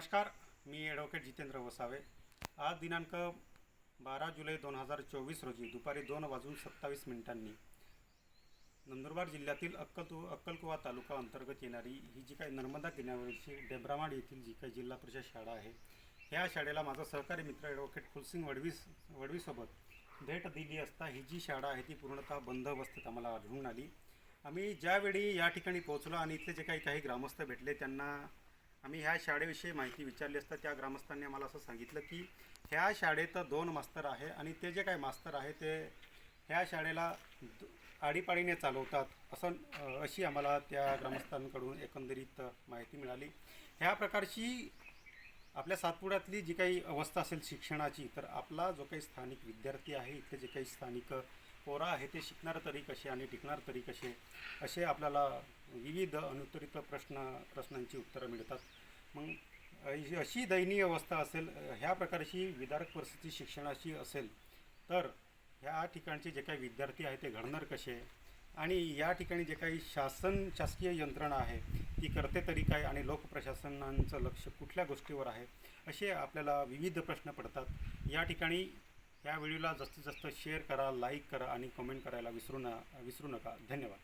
नमस्कार मी ॲडव्होकेट जितेंद्र वसावे. आज दिनांक बारा जुलै दोन हजार चोवीस रोजी दुपारी दोन वाजून सत्तावीस मिनिटांनी नंदुरबार जिल्ह्यातील अक्कल अक्कलकुवा तालुका अंतर्गत येणारी ही जी काही नर्मदा किनाऱ्यावरची डेब्रामाड येथील जी काही जिल्हा परिषद शाळा आहे ह्या शाळेला माझा सहकारी मित्र ॲडव्होकेट फुलसिंग वडवीस वडवीसोबत भेट दिली असता ही जी शाळा आहे ती पूर्णतः बंद अवस्थेत आम्हाला आढळून आली. आम्ही ज्यावेळी या ठिकाणी पोहोचलो आणि इथले जे काही काही ग्रामस्थ भेटले त्यांना आम्ही ह्या शाळेविषयी माहिती विचारली असता त्या ग्रामस्थांनी आम्हाला असं सांगितलं की ह्या शाळेत दोन मास्तर आहे आणि ते जे काय मास्तर आहे ते ह्या शाळेला आडीपाडीने चालवतात असं अशी आम्हाला त्या ग्रामस्थांकडून एकंदरीत माहिती मिळाली. ह्या प्रकारची आपल्या सातपुड्यातली जी काही अवस्था असेल शिक्षणाची तर आपला जो काही स्थानिक विद्यार्थी आहे इथले जे काही स्थानिक पोरं आहे ते शिकणार तरी कसे आणि टिकणार तरी कसे असे आपल्याला विविध अनुत्तरित प्रश्न प्रश्नांची उत्तरं मिळतात. मग अशी दयनीय अवस्था असेल ह्या प्रकारची विदारक परिस्थिती शिक्षणाची असेल तर ह्या ठिकाणचे जे काही विद्यार्थी आहे ते घडणार कसे? आणि या ठिकाणी जे काही शासन शासकीय यंत्रणा आहे ती करते तरी काय आणि लोकप्रशासनांचं लक्ष कुठल्या गोष्टीवर आहे असे आपल्याला विविध प्रश्न पडतात. या ठिकाणी या व्हिडिओला जास्तीत जास्त शेअर करा लाईक करा आणि कमेंट करायला विसरू न विसरू नका. धन्यवाद.